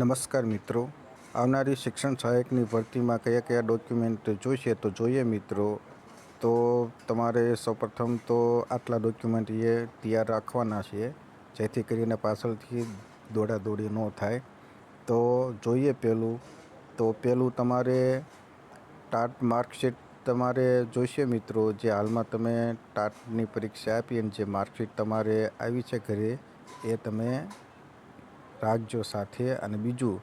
નમસ્કાર મિત્રો. આવનારી શિક્ષણ સહાયકની ભરતીમાં કયા કયા ડોક્યુમેન્ટ જોઈશે તો જોઈએ મિત્રો. તો તમારે સૌપ્રથમ તો આટલા ડોક્યુમેન્ટ એ તૈયાર રાખવાના છે, જેથી કરીને પાછળથી દોડાદોડી ન થાય. તો જોઈએ પહેલું તો પહેલું તમારે ટાટ માર્કશીટ તમારે જોઈશે મિત્રો, જે હાલમાં તમે ટાટની પરીક્ષા આપી અને જે માર્કશીટ તમારે આવી છે ઘરે, એ તમે રાખજો સાથે અને બીજું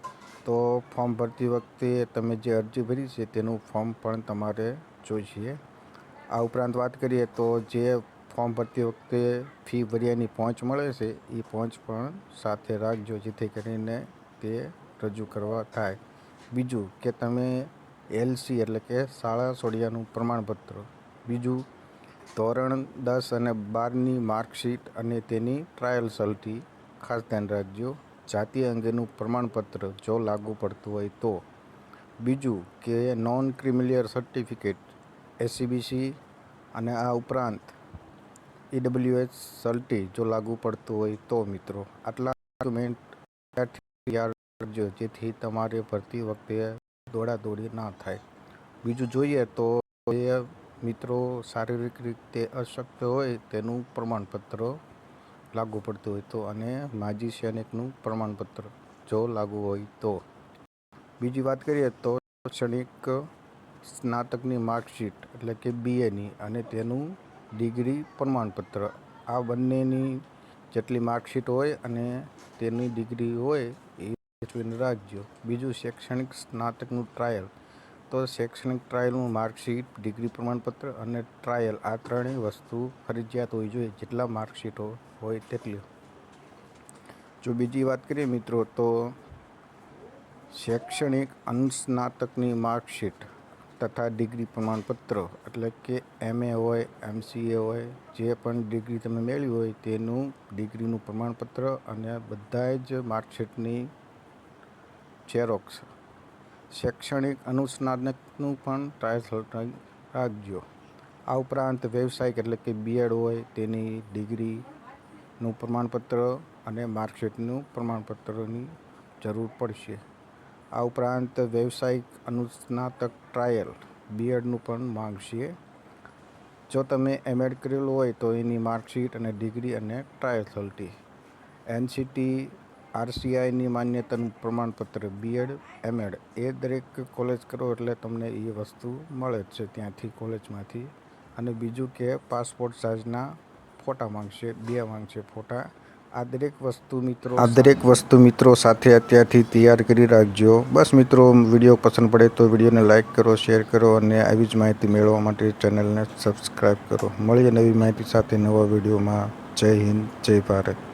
તો ફોર્મ ભરતી વખતે તમે જે અરજી ભરી છે તેનું ફોર્મ પણ તમારે જોઈશે આ ઉપરાંત વાત કરીએ તો જે ફોર્મ ભરતી વખતે ફી ભર્યાની પહોંચ મળે છે, એ પહોંચ પણ સાથે રાખજો, જેથી કરીને તે રજૂ કરવા થાય. બીજું કે તમે એલસી એટલે કે શાળા સોડિયાનું પ્રમાણપત્ર, બીજું ધોરણ દસ અને બારની માર્કશીટ અને તેની ટ્રાયલ સલટી ખાસ ધ્યાન રાખજો. જાતિ અંગેનું પ્રમાણપત્ર જો લાગુ પડતું હોય તો. બીજું કે નોન ક્રિમિલિયર સર્ટિફિકેટ એસીબીસી અને આ ઉપરાંત ઈડબ્લ્યુએચ સલ્ટી જો લાગુ પડતું હોય તો મિત્રો, આટલા ડોક્યુમેન્ટ કરજો, જેથી તમારે ભરતી વખતે દોડાદોડી ના થાય. બીજું જોઈએ તો એ મિત્રો શારીરિક રીતે અશક્ત હોય તેનું પ્રમાણપત્ર લાગુ પડતું હોય તો અને માજી સૈનિકનું પ્રમાણપત્ર જો લાગુ હોય તો. બીજી વાત કરીએ તો શૈક્ષણિક સ્નાતકની માર્કશીટ એટલે કે બીએની અને તેનું ડિગ્રી પ્રમાણપત્ર. આ બંનેની જેટલી માર્કશીટ હોય અને તેની ડિગ્રી હોય એ રાજ્યો બીજું શૈક્ષણિક સ્નાતકનું ટ્રાયલ. તો શૈક્ષણિક ટ્રાયલનું માર્કશીટ, ડિગ્રી પ્રમાણપત્ર અને ટ્રાયલ આ ત્રણેય વસ્તુ ફરજિયાત હોવી જોઈએ. જેટલા માર્કશીટો હોય તેટલી. જો બીજી વાત કરીએ મિત્રો, તો શૈક્ષણિક અનુસ્નાતકની માર્કશીટ તથા ડિગ્રી પ્રમાણપત્ર, એટલે કે એમએ હોય એમસીએ હોય, જે પણ ડિગ્રી તમે મેળવી હોય તેનું ડિગ્રીનું પ્રમાણપત્ર અને બધા જ માર્કશીટની ઝેરોક્સ શૈક્ષણિક અનુસ્નાતકનું પણ ટ્રાયલ રાખજો આ ઉપરાંત વ્યવસાયિક એટલે કે બીએડ હોય તેની ડિગ્રીનું પ્રમાણપત્ર અને માર્કશીટનું પ્રમાણપત્રની જરૂર પડશે આ ઉપરાંત વ્યવસાયિક અનુસ્નાતક ટ્રાયલ બીએડનું પણ માંગશે જો તમે એમએડ કરેલું હોય તો એની માર્કશીટ અને ડિગ્રી અને ટ્રાયલ સલ્ટી એનસીટી આરસીઆઈની માન્યતાનું પ્રમાણપત્ર બીએડ એમએડ એ દરેક કોલેજ કરો એટલે તમને એ વસ્તુ મળે જ છે ત્યાંથી કોલેજમાંથી. અને બીજું કે પાસપોર્ટ સાઇઝના ફોટા માંગશે બે માંગશે ફોટા. આ દરેક વસ્તુ મિત્રો આ દરેક વસ્તુ મિત્રો સાથે અત્યારથી તૈયાર કરી રાખજો. બસ મિત્રો વીડિયો પસંદ પડે તો વિડીયોને લાઇક કરો શેર કરો અને આવી જ માહિતી મેળવવા માટે ચેનલને સબસ્ક્રાઈબ કરો. મળીએ નવી માહિતી સાથે નવા વિડીયોમાં. જય હિન્દ જય ભારત.